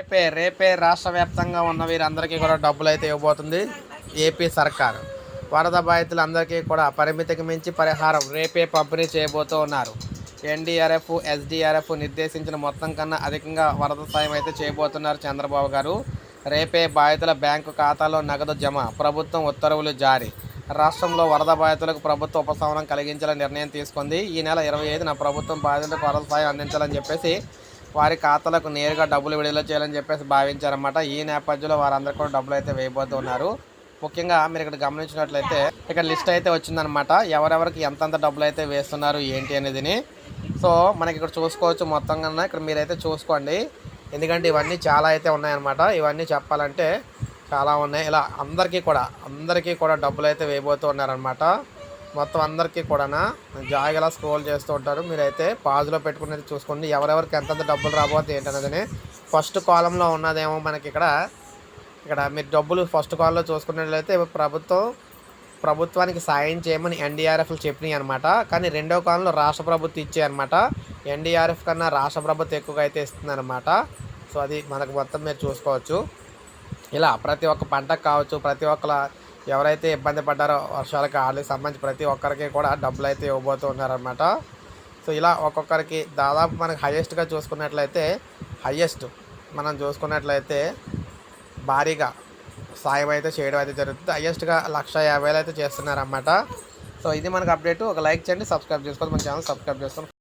రేపే రేపే రాష్ట్ర వ్యాప్తంగా ఉన్న వీరందరికీ కూడా డబ్బులు అయితే ఇవ్వబోతుంది ఏపీ సర్కార్. వరద బాధితులందరికీ కూడా పరిమితికి మించి పరిహారం రేపే పంపిణీ చేయబోతూ ఉన్నారు. ఎన్డీఆర్ఎఫ్ ఎస్డీఆర్ఎఫ్ నిర్దేశించిన మొత్తం కన్నా అధికంగా వరద సాయం అయితే చేయబోతున్నారు చంద్రబాబు గారు. రేపే బాధితుల బ్యాంకు ఖాతాలో నగదు జమ ప్రభుత్వం ఉత్తర్వులు జారీ. రాష్ట్రంలో వరద బాధితులకు ప్రభుత్వ ఉపశమనం కలిగించాలని నిర్ణయం తీసుకుంది. ఈ నెల ఇరవై ఐదున ప్రభుత్వం బాధితులకు వరద సాయం అందించాలని చెప్పేసి వారి ఖాతాలకు నేరుగా డబ్బులు విడుదల చేయాలని చెప్పేసి భావించారన్నమాట. ఈ నేపథ్యంలో వారందరూ కూడా డబ్బులు అయితే వేయబోతున్నారు ముఖ్యంగా మీరు ఇక్కడ గమనించినట్లయితే ఇక్కడ లిస్ట్ అయితే వచ్చిందనమాట ఎవరెవరికి ఎంతంత డబ్బులు అయితే వేస్తున్నారు ఏంటి అనేదిని. సో మనకి ఇక్కడ చూసుకోవచ్చు మొత్తం కన్నా ఇక్కడ మీరైతే చూసుకోండి. ఎందుకంటే ఇవన్నీ చాలా అయితే ఉన్నాయన్నమాట. ఇవన్నీ చెప్పాలంటే చాలా ఉన్నాయి. ఇలా అందరికీ కూడా అందరికీ కూడా డబ్బులు అయితే వేయబోతూ ఉన్నారనమాట మొత్తం అందరికీ కూడా జాగ్రత్తగా స్క్రోల్ చేస్తూ ఉంటారు. మీరైతే పాజులో పెట్టుకునేది చూసుకోండి. ఎవరెవరికి ఎంతెంత డబ్బులు రాబోతే ఏంటనేది ఫస్ట్ కాలంలో ఉన్నదేమో మనకి ఇక్కడ. ఇక్కడ మీరు డబ్బులు ఫస్ట్ కాల్లో చూసుకున్నట్లయితే ప్రభుత్వం ప్రభుత్వానికి సాయం చేయమని ఎన్డీఆర్ఎఫ్లు చెప్పినాయి అనమాట కానీ రెండో కాలంలో రాష్ట్ర ప్రభుత్వం ఇచ్చాయన్నమాట. ఎన్డీఆర్ఎఫ్ కన్నా రాష్ట్ర ప్రభుత్వం ఎక్కువగా అయితే ఇస్తుందన్నమాట. సో అది మనకు మొత్తం మీరు చూసుకోవచ్చు. ఇలా ప్రతి ఒక్క పంటకు కావచ్చు ప్రతి ఒక్కల ఎవరైతే ఇబ్బంది పడ్డారో వర్షాలకు వాళ్ళకి సంబంధించి ప్రతి ఒక్కరికి కూడా డబ్బులు అయితే ఇవ్వబోతూ ఉన్నారనమాట సో ఇలా ఒక్కొక్కరికి దాదాపు మనకు హయ్యెస్ట్గా చూసుకున్నట్లయితే హయ్యెస్ట్ మనం చూసుకున్నట్లయితే భారీగా సాయం అయితే చేయడం అయితే జరుగుతుంది. హయ్యెస్ట్గా లక్ష యాభై వేలు అయితే చేస్తున్నారన్నమాట. సో ఇది మనకు అప్డేట్ ఒక లైక్ చేయండి సబ్స్క్రైబ్ చేసుకోండి. మన ఛానల్ సబ్స్క్రైబ్ చేసుకోండి.